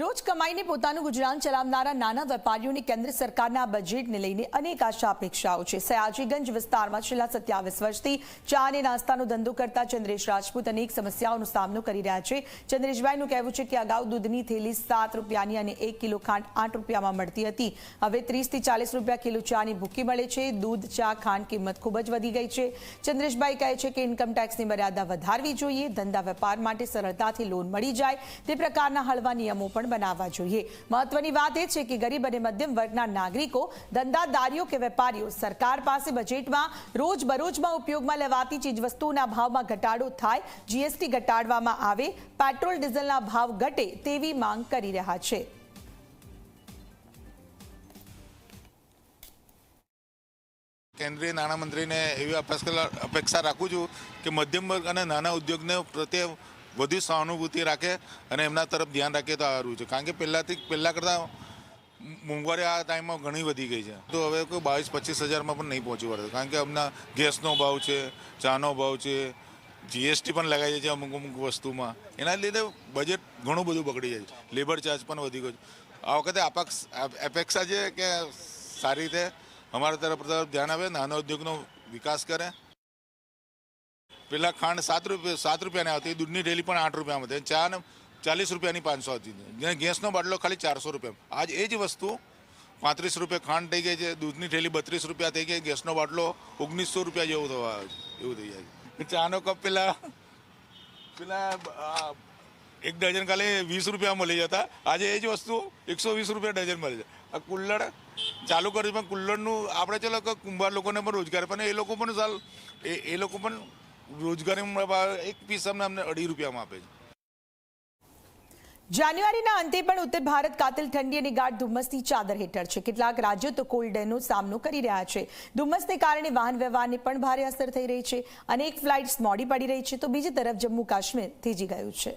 રોજ કમાઈને પોતાનું ગુજરાન ચલાવનારા નાના વેપારીઓની કેન્દ્ર સરકારના બજેટને લઈને અનેક આશા અપેક્ષાઓ છે. સયાજીગંજ વિસ્તારમાં છેલ્લા સત્યાવીસ વર્ષથી ચા અને નાસ્તાનો ધંધો કરતા ચંદ્રેશ રાજપૂત અનેક સમસ્યાઓનો સામનો કરી રહ્યા છે. ચંદ્રેશભાઈનું કહેવું છે કે અગાઉ દૂધની થેલી સાત રૂપિયાની અને એક કિલો ખાંડ આઠ રૂપિયામાં મળતી હતી. હવે ત્રીસથી ચાલીસ રૂપિયા કિલો ચાની ભૂકી મળે છે. દૂધ, ચા, ખાંડ કિંમત ખૂબ જ વધી ગઈ છે. ચંદ્રેશભાઈ કહે છે કે ઇન્કમ ટેક્સની મર્યાદા વધારવી જોઈએ. ધંધા વેપાર માટે સરળતાથી લોન મળી જાય. તે પ્રકારના હળવા નિયમો પણ બનાવવા જોઈએ. મહત્વની વાત એ છે કે ગરીબ અને મધ્યમ વર્ગના નાગરિકો, ધંધાદારીઓ કે વેપારીઓ સરકાર પાસે બજેટમાં રોજબરોજમાં ઉપયોગમાં લેવાતી ચીજવસ્તુઓના ભાવમાં ઘટાડો થાય જીએસટી ઘટાડવામાં આવે, પેટ્રોલ, ડીઝલના ભાવ ઘટે તેવી માંગ કરી રહ્યા છે. કેન્દ્રીય નાણામંત્રીને એવી અપેક્ષા રાખું છું કે મધ્યમ વર્ગ અને નાના ઉદ્યોગને પ્રત્યે વધુ સહાનુભૂતિ રાખે અને એમના તરફ ધ્યાન રાખે તો સારું છે. કારણ કે પહેલાંથી પહેલાં કરતાં મોંઘવારી આ ટાઈમમાં ઘણી વધી ગઈ છે. તો હવે કોઈ બાવીસ, પચીસ હજારમાં પણ નહીં પહોંચી વળે. કારણ કે હમણાં ગેસનો ભાવ છે, ચાનો ભાવ છે જીએસટી પણ જાય છે અમુક અમુક વસ્તુમાં. એના લીધે બજેટ ઘણું બધું બગડી જાય છે. લેબર ચાર્જ પણ વધી ગયો છે. આ વખતે અપેક્ષા છે કે સારી રીતે અમારા તરફ તરફ ધ્યાન આવે નાના ઉદ્યોગનો વિકાસ કરે પેલા ખાંડ સાત રૂપિયા સાત રૂપિયાની આવતી દૂધની ડેલી પણ આઠ રૂપિયામાં હતી. ચા ને ચાલીસ રૂપિયાની પાંચસો હતી. ને ગેસનો બાટલો ખાલી ચારસો રૂપિયા. આજ એ જ વસ્તુ પાંત્રીસ રૂપિયા ખાંડ થઈ ગઈ છે. દૂધની થેલી બત્રીસ રૂપિયા થઈ ગઈ. ગેસનો બાટલો ઓગણીસો રૂપિયા જેવું થવા એવું થઈ જાય ચાનો કપ પેલા પેલા એક ડઝન ખાલી વીસ રૂપિયા મળી જતા. આજે એ જ વસ્તુ એકસો વીસ રૂપિયા ડઝન મળે છે આ કુલ્લડ ચાલુ કર્યું પણ કુલ્લડનું આપણે ચાલો કુંભાર લોકોને પણ રોજગાર પણ એ લોકો પણ એ એ લોકો પણ રોજગારી એક પીસ અમને અમને અઢી રૂપિયામાં આપે છે. જાન્યુઆરીના અંતે પણ ઉત્તર ભારત કાતિલ ઠંડી અને ગાઢ ધુમ્મસની ચાદર હેઠળ છે. કેટલાક રાજ્યો તો કોલ્ડ ડેનો સામનો કરી રહ્યા છે. ધુમ્મસને કારણે વાહન વ્યવહારને પણ ભારે અસર થઈ રહી છે અનેક ફ્લાઇટ્સ મોડી પડી રહી છે તો બીજી તરફ જમ્મુ કાશ્મીર થીજી ગયું છે.